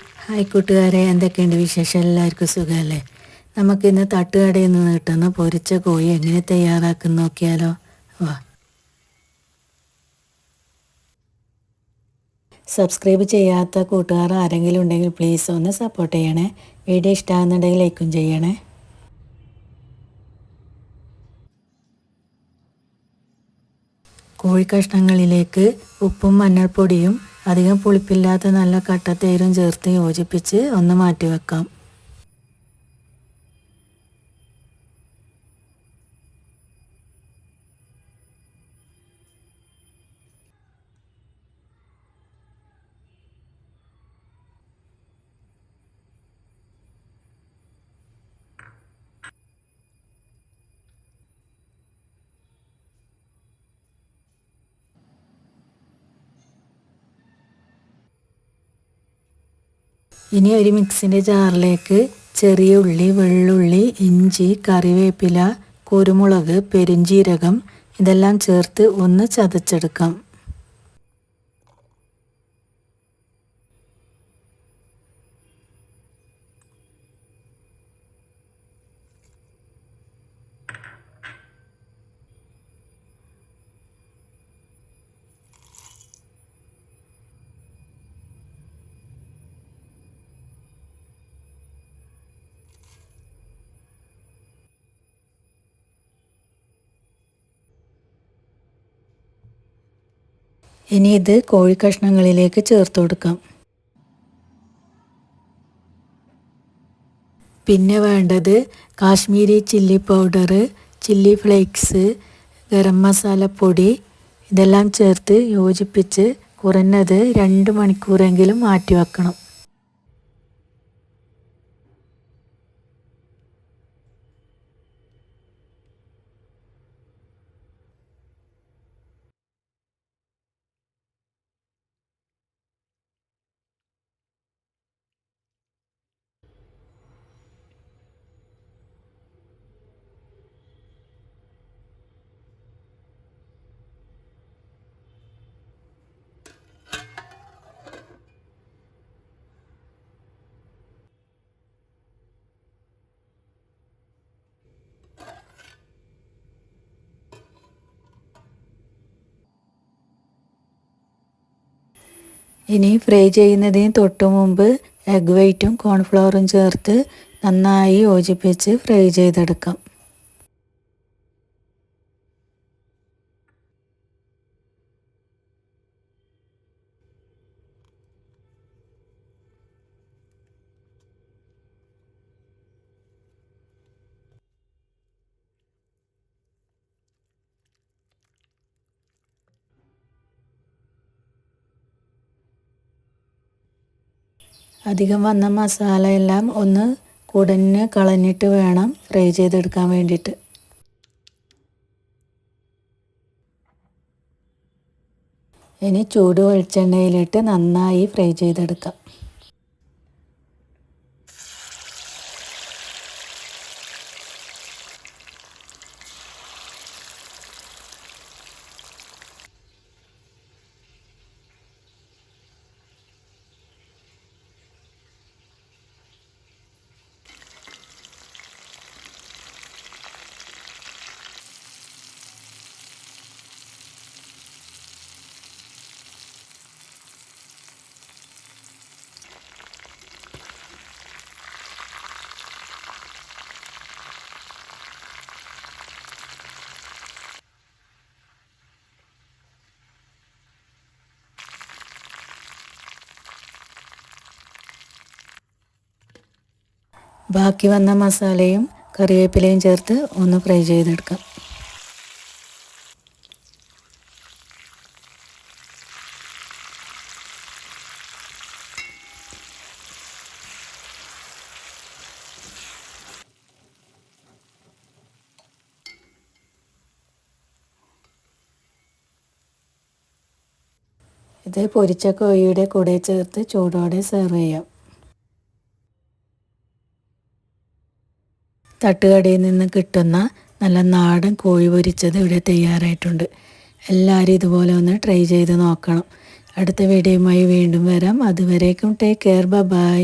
Hi കൂട്ടുകാരെ എന്തൊക്കെയുണ്ട് വിശേഷം? എല്ലാവർക്കും സുഖമല്ലേ? നമുക്കിന്ന് തട്ടുകടയിൽ നിന്ന് കിട്ടുന്ന പൊരിച്ച കോഴി എങ്ങനെ തയ്യാറാക്കുന്ന നോക്കിയാലോ? വാ. സബ്സ്ക്രൈബ് ചെയ്യാത്ത കൂട്ടുകാർ ആരെങ്കിലും ഉണ്ടെങ്കിൽ പ്ലീസ് ഒന്ന് സപ്പോർട്ട് ചെയ്യണേ. വീഡിയോ ഇഷ്ടമാകുന്നുണ്ടെങ്കിൽ ലൈക്കും ചെയ്യണേ. കോഴി കഷ്ണങ്ങളിലേക്ക് ഉപ്പും മഞ്ഞൾപ്പൊടിയും അധികം പുളിപ്പില്ലാത്ത നല്ല കട്ടത്തേരും ചേർത്ത് യോജിപ്പിച്ച് ഒന്ന് മാറ്റി വെക്കാം ഇനി ഒരു മിക്സിന്റെ ജാറിലേക്ക് ചെറിയ ഉള്ളി വെള്ളുള്ളി ഇഞ്ചി കറിവേപ്പില കുരുമുളക് പെരുംജീരകം ഇതെല്ലാം ചേർത്ത് ഒന്ന് ചതച്ചെടുക്കാം. ഇനി ഇത് കോഴി കഷ്ണങ്ങളിലേക്ക് ചേർത്ത് കൊടുക്കാം. പിന്നെ വേണ്ടത് Kashmiri chilli powder chilli flakes garam masala പൊടി ഇതെല്ലാം ചേർത്ത് യോജിപ്പിച്ച് കുറഞ്ഞത് രണ്ട് മണിക്കൂറെങ്കിലും മാറ്റി വെക്കണം. ഇനി ഫ്രൈ ചെയ്യുന്നതിന് തൊട്ട് മുമ്പ് എഗ് വൈറ്റും കോൺഫ്ലവറും ചേർത്ത് നന്നായി യോജിപ്പിച്ച് ഫ്രൈ ചെയ്തെടുക്കാം. അധികം വന്ന മസാല എല്ലാം ഒന്ന് കുടഞ്ഞ് കളഞ്ഞിട്ട് വേണം ഫ്രൈ ചെയ്തെടുക്കാൻ വേണ്ടിയിട്ട്. ഇനി ചൂട് വെളിച്ചെണ്ണയിലിട്ട് നന്നായി ഫ്രൈ ചെയ്തെടുക്കാം. ബാക്കി വന്ന മസാലയും കറിവേപ്പിലയും ചേർത്ത് ഒന്ന് ഫ്രൈ ചെയ്തെടുക്കാം. ഇത് പൊരിച്ച കോഴിയുടെ കൂടെ ചേർത്ത് ചൂടോടെ സെർവ് ചെയ്യാം. തട്ടുകടയിൽ നിന്ന് കിട്ടുന്ന നല്ല നാടൻ കോഴി പൊരിച്ചത് ഇവിടെ തയ്യാറായിട്ടുണ്ട്. എല്ലാവരും ഇതുപോലെ ഒന്ന് ട്രൈ ചെയ്ത് നോക്കണം. അടുത്ത വീഡിയോയുമായി വീണ്ടും വരാം. അതുവരേക്കും ടേക്ക് കെയർ ബൈ